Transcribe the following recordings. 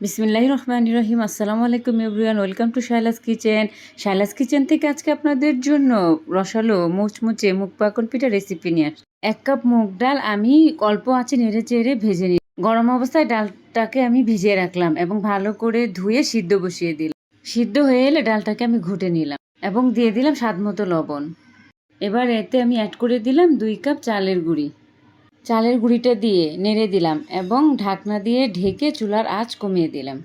বিসমিল্লাহ রহমান রহিম। আসসালামু আলাইকুম everyone, welcome to Shaila's kitchen. Shaila's kitchen থেকে আজকে আপনাদের জন্য রসালো মুচমুচে মুখ পাকন পিঠা রেসিপি নিয়ে এক কাপ মুগ ডাল আমি অল্প আছে নেড়ে চেড়ে ভেজে নিই গরম অবস্থায় ডালটাকে আমি ভিজিয়ে রাখলাম এবং ভালো করে ধুয়ে সিদ্ধ বসিয়ে দিলাম। সিদ্ধ হয়ে এলে ডালটাকে আমি ঘুটে নিলাম এবং দিয়ে দিলাম স্বাদ মতো লবণ। এবার এতে আমি অ্যাড করে দিলাম দুই কাপ চালের গুঁড়ি। চালের গুঁড়িটা দিয়ে নেড়ে দিলাম এবং ঢাকনা দিয়ে ঢেকে চুলার আঁচ কমিয়ে দিলাম।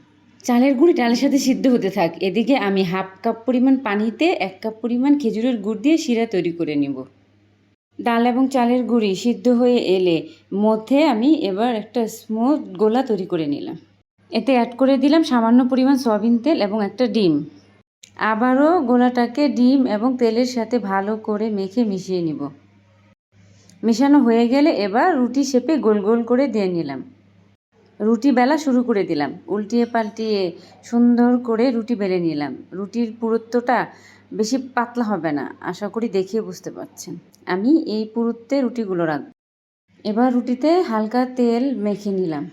চালের গুঁড়ি ডালের সাথে সিদ্ধ হতে থাক, এদিকে আমি হাফ কাপ পরিমাণ পানিতে এক কাপ পরিমাণ খেজুরের গুড় দিয়ে শিরা তৈরি করে নিব। ডাল এবং চালের গুঁড়ি সিদ্ধ হয়ে এলে মধ্যে আমি এবার একটা স্মুথ গোলা তৈরি করে নিলাম। এতে অ্যাড করে দিলাম সামান্য পরিমাণ সয়াবিন তেল এবং একটা ডিম। আবারও গোলাটাকে ডিম এবং তেলের সাথে ভালো করে মেখে মিশিয়ে নিব। মেশানো হয়ে গেলে এবার রুটি শেপে গোল গোল করে দিয়ে নিলাম। রুটি বেলা শুরু করে দিলাম। উল্টিয়ে পাল্টিয়ে সুন্দর করে রুটি বেলে নিলাম। রুটির পুরুত্বটা বেশি পাতলা হবে না, আশা করি দেখিয়ে বুঝতে পারছেন। আমি এই পুরুত্বে রুটিগুলো রাখব এবার রুটিতে হালকা তেল মেখে নিলাম।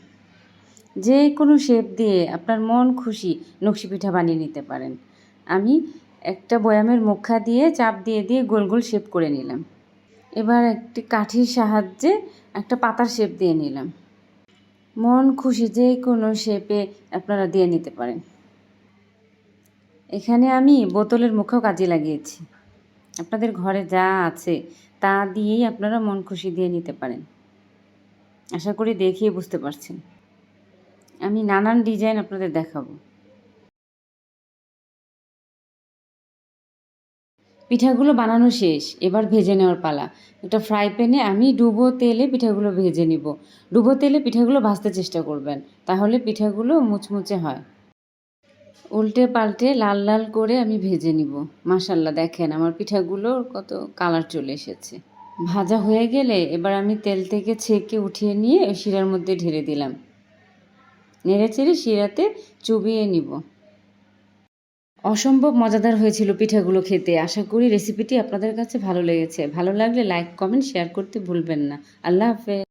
যে কোনো শেপ দিয়ে আপনার মন খুশি নকশি পিঠা বানিয়ে নিতে পারেন। আমি একটা বয়ামের মুখা দিয়ে চাপ দিয়ে দিয়ে গোল গোল শেপ করে নিলাম। এবার একটি কাঠির সাহায্যে একটা পাতার শেপ দিয়ে নিলাম। মন খুশি যে কোনো শেপে আপনারা দিয়ে নিতে পারেন। এখানে আমি বোতলের মুখেও কাজে লাগিয়েছি। আপনাদের ঘরে যা আছে তা দিয়েই আপনারা মন খুশি দিয়ে নিতে পারেন। আশা করি দেখিয়ে বুঝতে পারছেন। আমি নানান ডিজাইন আপনাদের দেখাবো। পিঠাগুলো বানানো শেষ, এবার ভেজে নেওয়ার পালা। একটা ফ্রাই প্যানে আমি ডুবো তেলে পিঠাগুলো ভেজে নিব। ডুবো তেলে পিঠাগুলো ভাজতে চেষ্টা করবেন, তাহলে পিঠাগুলো মুচমুচে হয়। উল্টে পাল্টে লাল লাল করে আমি ভেজে নিব। মাসাল্লাহ দেখেন আমার পিঠাগুলোর কত কালার চলে এসেছে। ভাজা হয়ে গেলে এবার আমি তেল থেকে ছেঁকে উঠিয়ে নিয়ে শিরার মধ্যে ঢেলে দিলাম। নেড়ে চেড়ে শিরাতে চুবিয়ে নিব। অসম্ভব মজাদার হয়েছিল পিঠাগুলো খেতে। আশা করি রেসিপিটি আপনাদের কাছে ভালো লেগেছে। ভালো লাগলে লাইক কমেন্ট শেয়ার করতে ভুলবেন না। আল্লাহ হাফেজ।